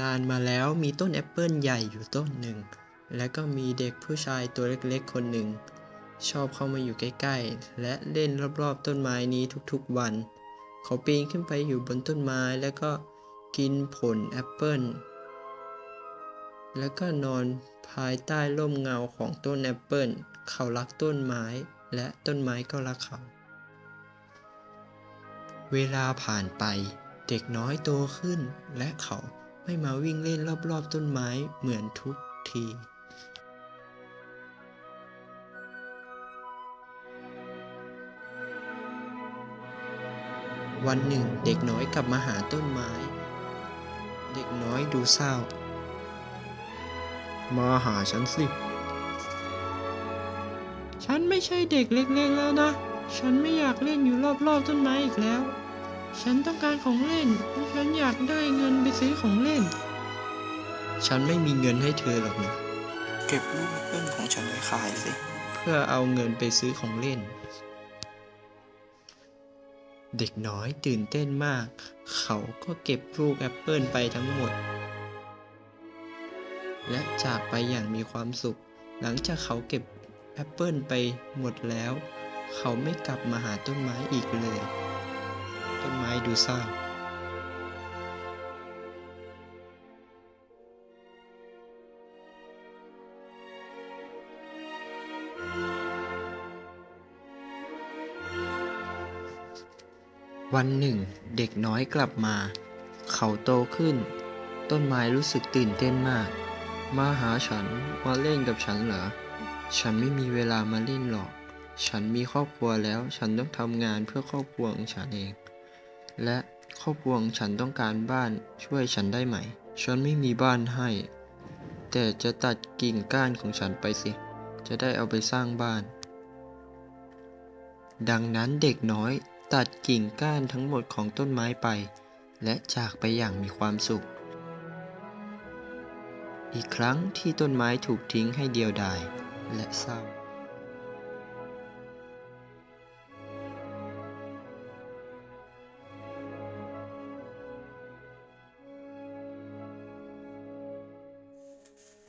นานมาแล้วมีต้นแอปเปิลใหญ่อยู่ต้นหนึ่ง และก็มีเด็กผู้ชายตัวเล็กๆคนหนึ่ง ชอบเข้ามาอยู่ใกล้ๆ และเล่นรอบๆต้นไม้นี้ทุกๆวัน เขาปีนขึ้นไปอยู่บนต้นไม้แล้วก็กินผลแอปเปิลแล้วก็นอนภายใต้ร่มเงาของต้นแอปเปิลเขารักต้นไม้ และต้นไม้ก็รักเขา เวลาผ่านไปเด็กน้อยโตขึ้นและเขา ไม่มาวิ่งเล่นรอบๆต้นไม้เหมือนทุกทีวันหนึ่งเด็กน้อยกลับมาหาต้นไม้ เด็กน้อยดูเศร้า มาหาฉันสิ ฉันไม่ใช่เด็กเล็กๆแล้วนะ ฉันไม่อยากเล่นอยู่รอบๆต้นไม้อีกแล้ว ฉันต้องการของเล่น ฉันอยากได้เงินไปซื้อของเล่น ฉันไม่มีเงินให้เธอหรอกนะ เก็บลูกแอปเปิ้ลของฉันไว้ขายสิ เพื่อเอาเงินไปซื้อของเล่น เด็กน้อยตื่นเต้นมาก เขาก็เก็บลูกแอปเปิลไปทั้งหมด และจากไปอย่างมีความสุข หลังจากเขาเก็บแอปเปิลไปหมดแล้ว เขาไม่กลับมาหาต้นไม้อีกเลย ต้นไม้ดูเศร้าวันหนึ่ง เด็กน้อยกลับมา เขาโตขึ้น ต้นไม้รู้สึกตื่นเต้นมาก มาหาฉันมาเล่นกับฉันเหรอ ฉันไม่มีเวลามาเล่นหรอก ฉันมีครอบครัวแล้ว ฉันต้องทำงานเพื่อครอบครัวของฉันเอง และครอบครัวฉันต้องการบ้านช่วยฉันได้ไหม ฉันไม่มีบ้านให้ แต่จะตัดกิ่งก้านของฉันไปสิ จะได้เอาไปสร้างบ้าน ดังนั้นเด็กน้อยตัดกิ่งก้านทั้งหมดของต้นไม้ไป และจากไปอย่างมีความสุข อีกครั้งที่ต้นไม้ถูกทิ้งให้เดียวดายและเศร้า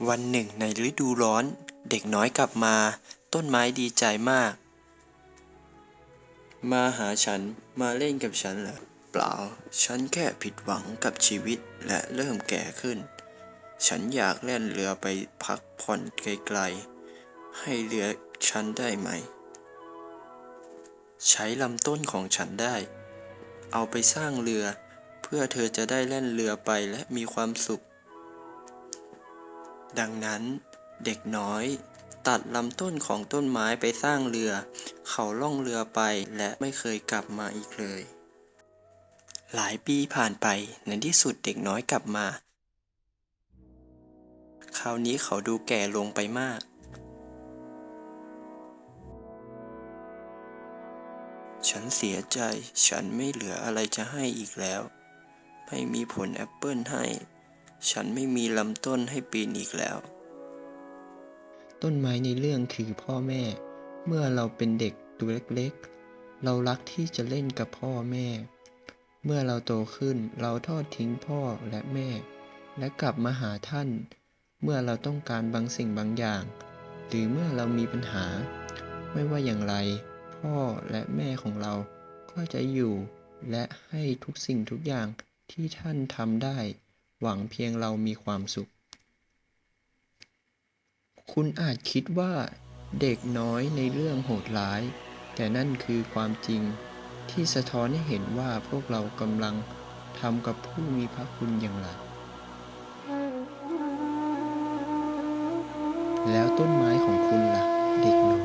วันหนึ่งในฤดูร้อน เด็กน้อยกลับมา ต้นไม้ดีใจมาก มาหาฉันมาเล่นกับฉันเหรอเปล่า ฉันแค่ผิดหวังกับชีวิตและเริ่มแก่ขึ้น ฉันอยากแล่นเรือไปพักผ่อนไกลๆ ให้เรือฉันได้ไหม ใช้ลำต้นของฉันได้ เอาไปสร้างเรือ เพื่อเธอจะได้แล่นเรือไปและมีความสุข ดังนั้น เด็กน้อย ตัดลำต้นของต้นไม้ไปสร้างเรือ เขาล่องเรือไปและไม่เคยกลับมาอีกเลย หลายปีผ่านไปในที่สุดเด็กน้อยกลับมา คราวนี้เขาดูแก่ลงไปมาก ฉันเสียใจ ฉันไม่เหลืออะไรจะให้อีกแล้ว ไม่มีผลแอปเปิลให้ ฉันไม่มีลำต้นให้ปีนอีกแล้ว ต้นไม้ในเรื่องคือพ่อแม่ เมื่อเราเป็นเด็กตัวเล็กๆ เรารักที่จะเล่นกับพ่อแม่ เมื่อเราโตขึ้นเราทอดทิ้งพ่อและแม่ และกลับมาหาท่าน เมื่อเราต้องการบางสิ่งบางอย่าง หรือเมื่อเรามีปัญหา ไม่ว่าอย่างไร พ่อและแม่ของเราก็จะอยู่ และให้ทุกสิ่งทุกอย่างที่ท่านทำได้ หวังเพียงเรามีความสุข คุณอาจคิดว่าเด็กน้อยในเรื่องโหดร้าย แต่นั่นคือความจริงที่สะท้อนให้เห็นว่าพวกเรากำลังทำกับผู้มีพระคุณอย่างไร แล้วต้นไม้ของคุณละ่ะ เด็กน้อย